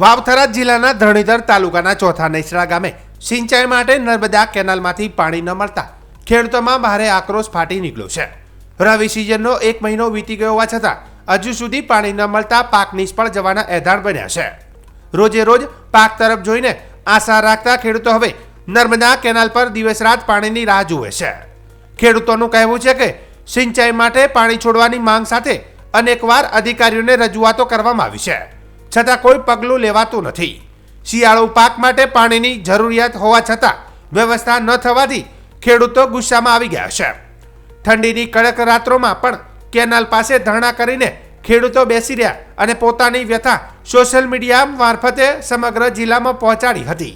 વાવથરા જિલ્લાના ધરણીધર તાલુકાના ચોથા નેસડા ગામે સિંચાઈ માટે નર્મદા કેનાલમાંથી પાણી ન મળતા ખેડૂતોમાં ભારે આક્રોશ ફાટી નીકળ્યો છે. રવિ સિઝનનો એક મહિનો વીતી ગયો હોવા છતાં હજુ સુધી પાણી ન મળતા પાક નિષ્ફળ જવાના એધાણ બન્યા છે. રોજે રોજ પાક તરફ જોઈને આશા રાખતા ખેડૂતો હવે નર્મદા કેનાલ પર દિવસ રાત પાણીની રાહ જુએ છે. ખેડૂતોનું કહેવું છે કે સિંચાઈ માટે પાણી છોડવાની માંગ સાથે અનેકવાર અધિકારીઓને રજૂઆતો કરવામાં આવી છે. છતાં કોઈ પગલું લેવાતું નથી. શિયાળુ પાક માટે પાણીની જરૂરિયાત હોવા છતાં વ્યવસ્થા ન થવાથી ખેડૂતો ગુસ્સામાં આવી ગયા છે. ઠંડીની કડક રાત્રોમાં પણ કેનાલ પાસે ધરણા કરીને ખેડૂતો બેસી રહ્યા અને પોતાની વ્યથા સોશિયલ મીડિયા મારફતે સમગ્ર જિલ્લામાં પહોંચાડી હતી.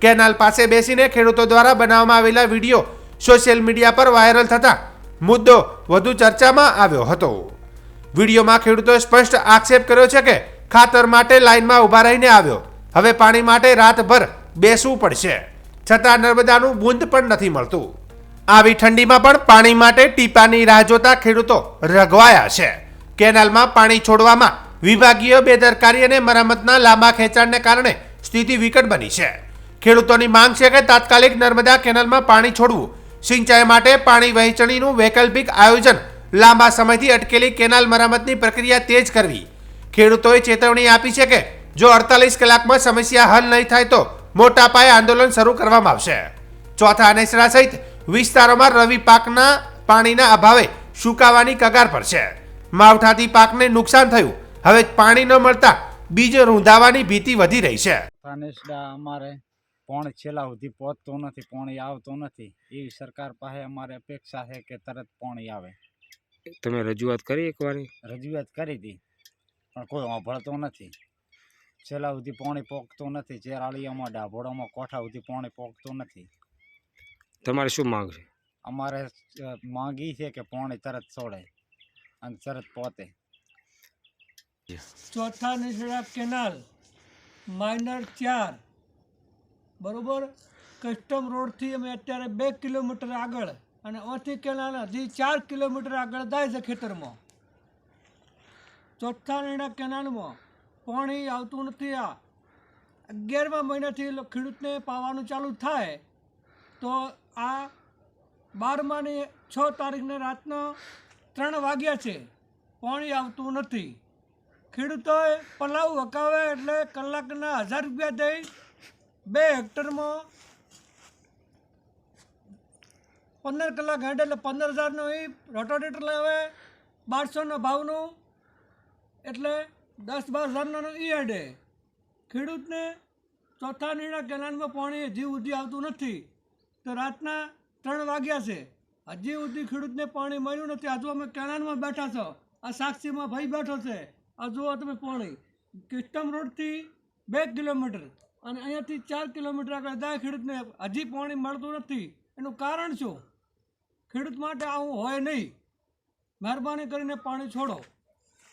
કેનાલ પાસે બેસીને ખેડૂતો દ્વારા બનાવવામાં આવેલા વીડિયો સોશિયલ મીડિયા પર વાયરલ થતા મુદ્દો વધુ ચર્ચામાં આવ્યો હતો. વિડીયોમાં ખેડૂતોએ સ્પષ્ટ આક્ષેપ કર્યો છે કે ખાતર માટે લાઇનમાં ઊભા રહીને આવ્યો. હવે પાણી માટે રાતભર બેસવું પડશે. છતાં નર્મદાનું બૂંદ પણ નથી મળતું. આવી ઠંડીમાં પણ પાણી માટે ટીપાની રાહ જોતા ખેડૂતો રઘવાયા છે. કેનાલમાં પાણી છોડવામાં વિભાગીય બેદરકારી અને મરામતના લાંબા ખેંચાણને કારણે સ્થિતિ વિકટ બની છે. ખેડૂતોની માંગ છે કે તાત્કાલિક નર્મદા કેનાલમાં પાણી છોડવું. સિંચાઈ માટે પાણી વહેંચણીનું વૈકલ્પિક આયોજન લાંબા સમયથી અટકેલી કેનાલ મરામતની પ્રક્રિયા તેજ કરવી. ખેડૂતોએ ચેતવણી આપી છે કે જો અડતાલીસ કલાકમાં સમસ્યા હલ નહીં થાય તો મોટા પાયે આંદોલન શરૂ કરવામાં આવશે. ચોથા નેસરા સહિત વિસ્તારોમાં રવિ પાકના પાણીના અભાવે સુકાવાની કગાર પર છે. માવઠાથી પાકને નુકસાન થયું. હવે પાણી ન મળતા બીજ રૂંધાવાની ભીતિ વધી રહી છે. અમારે પણ છેલ્લા સુધી પહોંચતો નથી પાણી આવતો નથી. એવી સરકાર પાસે અમારે અપેક્ષા છે કે તરત પાણી આવે. તમે રજૂઆત કરી એકવાર? રજૂઆત કરી હતી. પણ કોઈ વાંભળતો નથી. છેલ્લા સુધી પોણી પોકતું નથી ચેરાળીઓમાં ડાભોડામાં કોઠા સુધી પોણી પોકતું નથી. તમારે શું માંગ છે? અમારે માંગી છે કે પોણી તરત છોડે અને તરત પોતે. ચોથા નિસડા કેનાલ માઇનર ચાર. બરોબર? કસ્ટમ રોડથી અમે અત્યારે બે કિલોમીટર આગળ અને ઓથી કેનાલ હજી ચાર કિલોમીટર આગળ જાય છે ખેતરમાં. ચોથા નિર્ણય કેનાલમાં પાણી આવતું નથી આ. અગિયારમા મહિનાથી ખેડૂતને પાવાનું ચાલુ થાય તો આ બારમાની છ તારીખને રાતના ત્રણ વાગ્યા છે. પાણી આવતું નથી. ખેડૂતોએ પલાવ હકાવે એટલે કલાકના હજાર રૂપિયા દઈ બે હેક્ટરમાં પંદર કલાક હેડ એટલે પંદર હજારનો એ રોટોરેટર લાવે, બારસોના ભાવનું એટલે દસ બાર હજારનો ઈ ખેડૂતને ચોથા નીણા કેનાલમાં પાણી હજી સુધી આવતું નથી. તો રાતના ત્રણ વાગ્યા છે. હજી સુધી ખેડૂતને પાણી મળ્યું નથી. હજુ અમે કેનાલમાં બેઠા છો, આ સાક્ષીમાં ભાઈ બેઠો છે, આ જુઓ તમે પાણી. કિસ્ટમ રોડથી બે કિલોમીટર અને અહીંયાથી ચાર કિલોમીટર આગળ જાય ખેડૂતને હજી પાણી મળતું નથી. એનું કારણ શું? ખેડૂત માટે આવું હોય નહીં. મહેરબાની કરીને પાણી છોડો.